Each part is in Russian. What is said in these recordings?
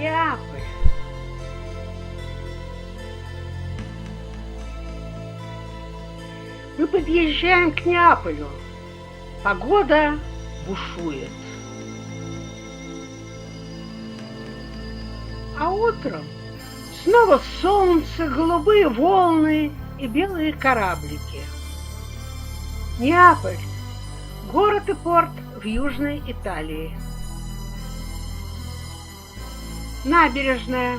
Неаполь. Мы подъезжаем к Неаполю. Погода бушует. А утром снова солнце, голубые волны и белые кораблики. Неаполь – город и порт в Южной Италии. Набережная.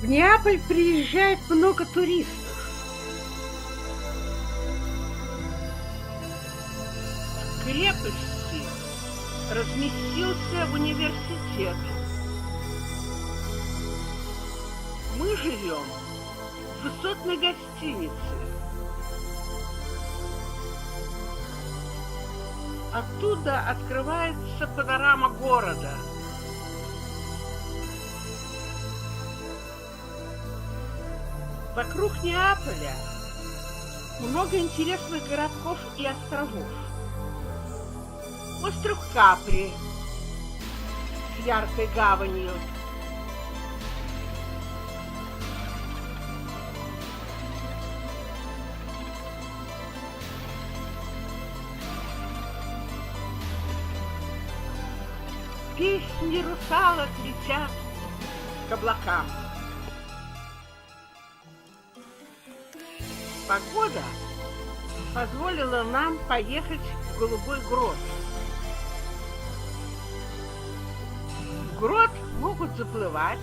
В Неаполь приезжает много туристов. В крепости разместился университет. Мы живем в высотной гостинице. Оттуда открывается панорама города. Вокруг Неаполя много интересных городков и островов. Остров Капри с яркой гаванью. Песни русалок летят к облакам. Погода позволила нам поехать в Голубой Грот. В грот могут заплывать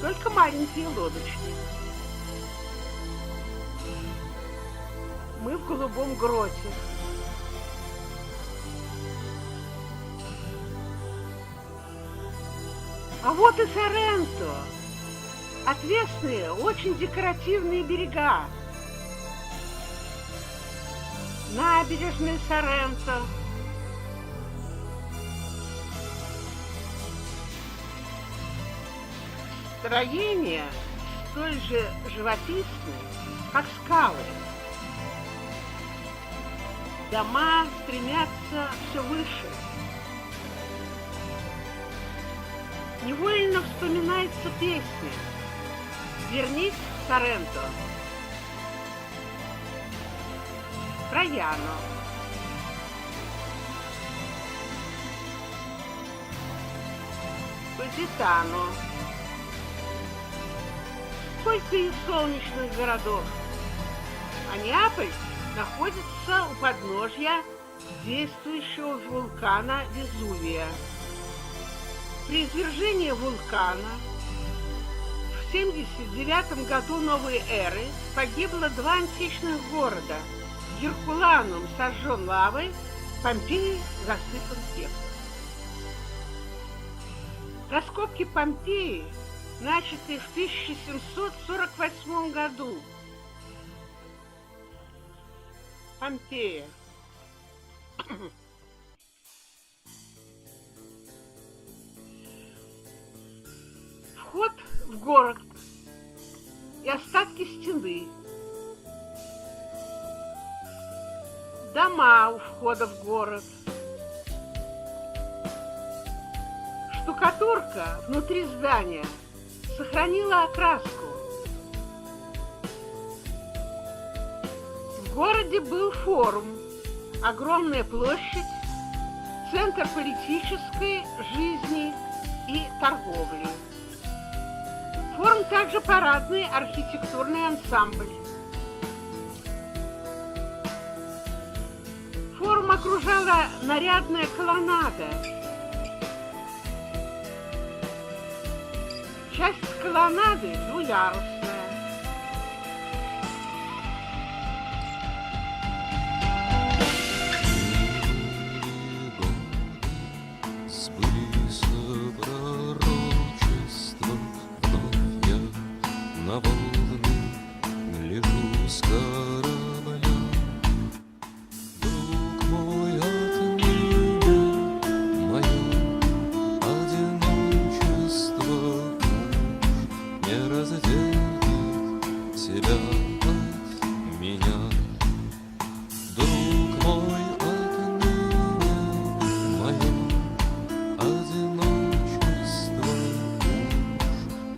только маленькие лодочки. Мы в Голубом Гроте. А вот и Соренто. Отвесные, очень декоративные берега. Набережная Соренто. Строения столь же живописны, как скалы. Дома стремятся все выше. Невольно вспоминается песня «Вернись, Соренто». Трояно. Позитано. Сколько и солнечных городов. А Неаполь находится у подножья действующего вулкана Везувия. При извержении вулкана в 79 году новой эры погибло два античных города. Геркуланум сожжен лавой, Помпеи засыпан пеплом. Раскопки Помпеи начаты в 1748 году. Помпея. Вход в город и остатки стены. Дома у входа в город. Штукатурка внутри здания сохранила окраску. В городе был форум, огромная площадь, центр политической жизни и торговли. Форум также парадный архитектурный ансамбль. Форум окружала нарядная колоннада. Часть колоннады двуярусная. лежу с корабля. Друг мой от меня, мое одиночество не разделит тебя от меня. Друг мой Алканин, мое одиночество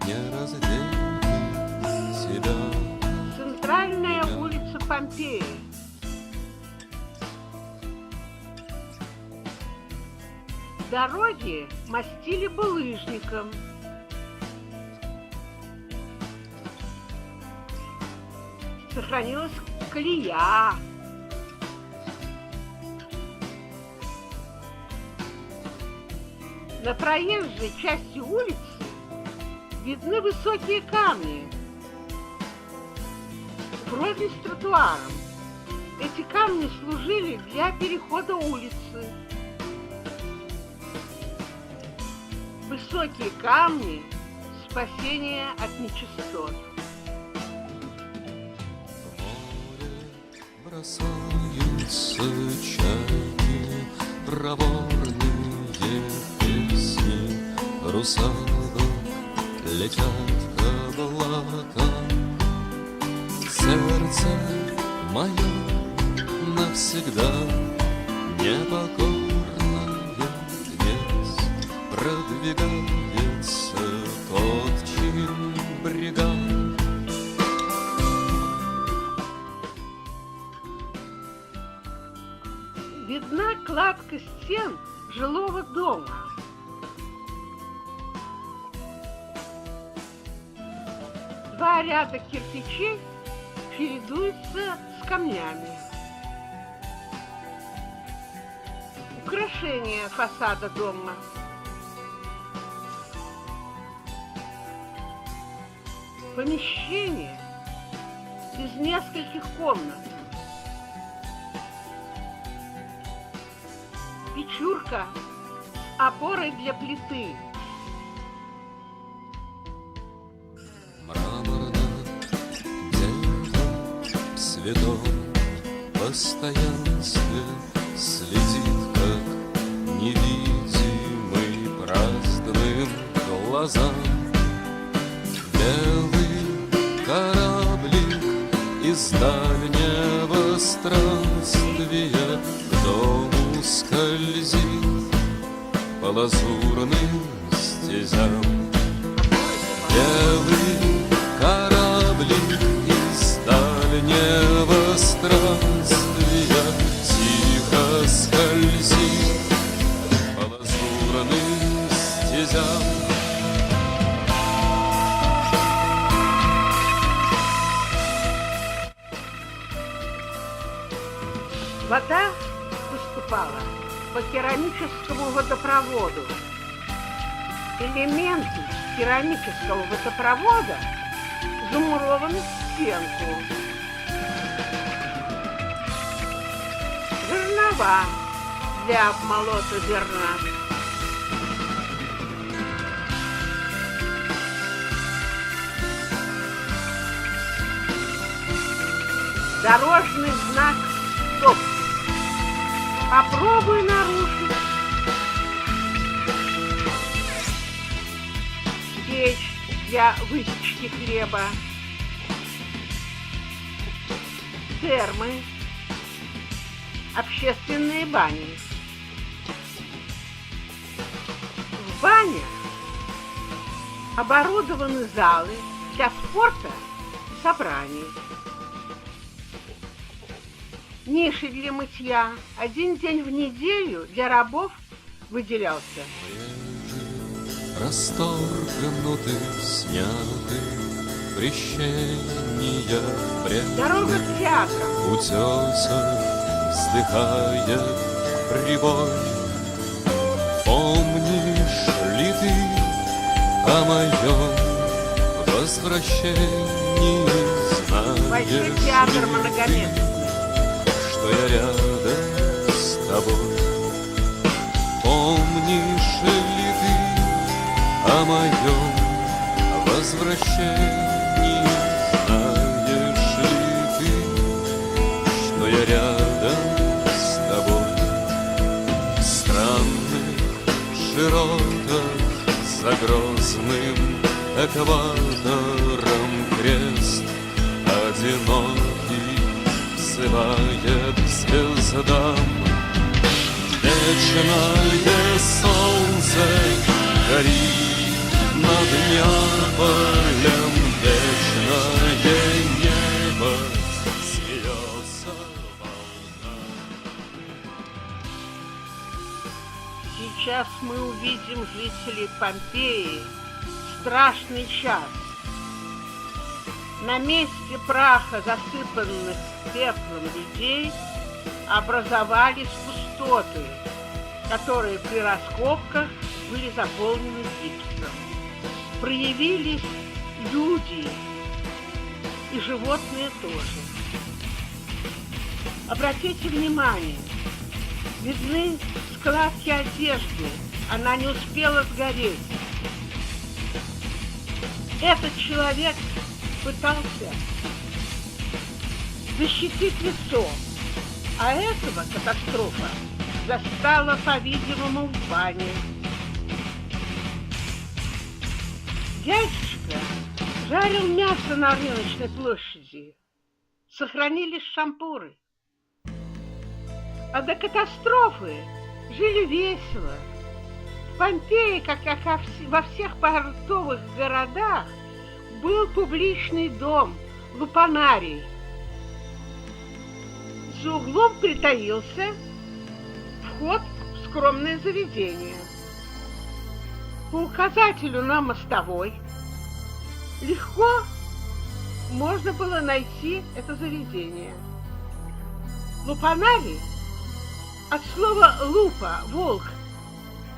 не did. Помпеи. Дороги мастили булыжником. Сохранилась колея. На проезжей части улицы видны высокие камни, вроде с тротуаром. Эти камни служили для перехода улицы. Высокие камни – спасение от нечистот. Бросаются чайки, проворные песни русалок летят к облакам. Сердце мое навсегда непокорное есть, продвигается тот, чьим брегам Видна кладка стен жилого дома. Два ряда кирпичей чередуются с камнями. Украшение фасада дома. Помещение из нескольких комнат. Печурка с опорой для плиты. Дерево в святом постоянстве следит, как невидимый праздным глазам. Белый кораблик из дальнего странствия к дому скользит по лазурным стезям. Вода выступала по керамическому водопроводу. Элементы керамического водопровода замурованы в стенку. Жернова для обмолота зерна. Дорожный знак «Стоп». Попробуй нарушить. Печь для выпечки хлеба. Термы. Общественные бани. В банях оборудованы залы для спорта и собраний. Ниши для мытья. Один день в неделю для рабов выделялся. Расторгнуты, сняты, крещения пряди. Дорога к театрам. Утесов вздыхает прибой. Помнишь ли ты о моем возвращении? Большой театр многоместный. Что я рядом с тобой. Помнишь ли ты о моем возвращении? Знаешь ли ты, что я рядом с тобой? В странных широтах за грозным экватором крест одинокий взывает садам, Дечина, де сонце над Неаполем, Дечина, небо смеется волна. Сейчас мы увидим жителей Помпеи страшный час. На месте праха, засыпанных пеплом людей, образовались пустоты, которые при раскопках были заполнены гипсом. Проявились люди и животные тоже. Обратите внимание, видны складки одежды, она не успела сгореть. Этот человек пытался защитить лицо, а этого катастрофа застала, по-видимому, в бане. Дядюшка жарил мясо на рыночной площади. Сохранились шампуры. А до катастрофы жили весело. В Помпеи, как и во всех портовых городах, был публичный дом, лупанарий. За углом притаился вход в скромное заведение. По указателю на мостовой легко можно было найти это заведение. Лупанарий от слова «лупа» — «волк».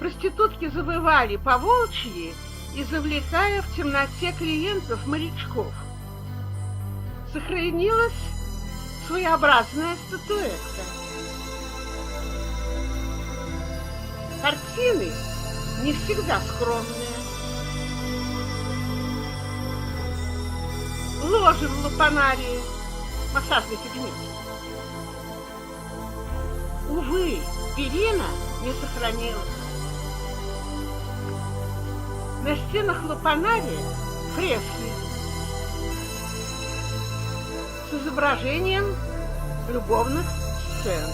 Проститутки завывали по волчьи и завлекая в темноте клиентов-морячков. Сохранилась своеобразная статуэтка. Картины не всегда скромные. Ложи в лапанарии, массажный кабинет. Увы, перина не сохранилась. На стенах лапанария фрески с изображением любовных сцен.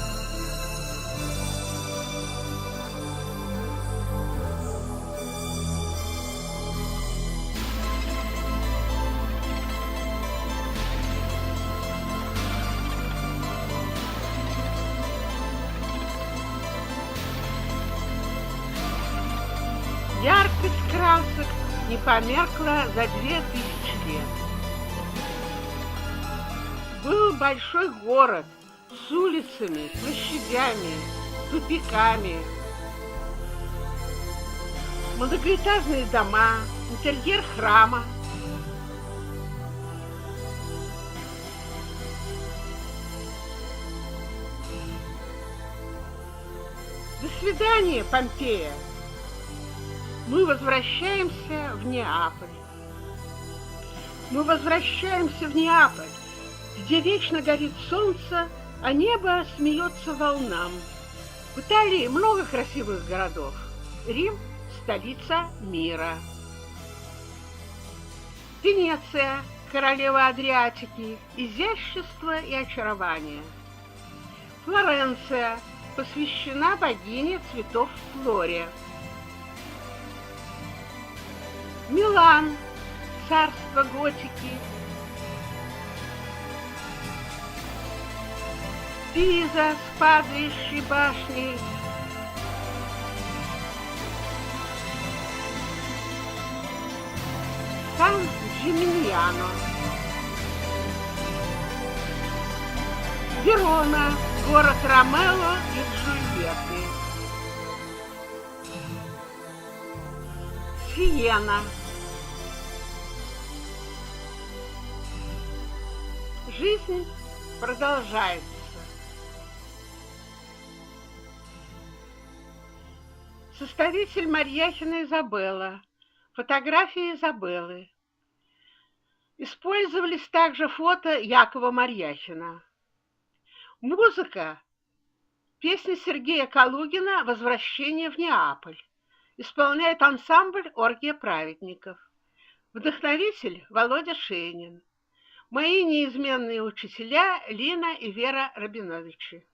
Яркость красок не померкла за две тысячи лет. Был большой город с улицами, площадями, тупиками. Многоэтажные дома, интерьер храма. До свидания, Помпея! Мы возвращаемся в Неаполь. Мы возвращаемся в Неаполь, где вечно горит солнце, а небо смеется волнам. В Италии много красивых городов. Рим – столица мира. Венеция – королева Адриатики, изящество и очарование. Флоренция посвящена богине цветов Флоре. Милан, царство готики. Пиза с падающей башней. Сан-Джиминьяно. Верона, город Ромео и Джульетты. Сиена. Жизнь продолжается. Составитель Марьяхина Изабелла. Фотографии Изабеллы. Использовались также фото Якова Марьяхина. Музыка. Песня Сергея Калугина «Возвращение в Неаполь». Исполняет ансамбль «Оргия праведников». Вдохновитель Володя Шейнин. Мои неизменные учителя Лина и Вера Рабиновичи.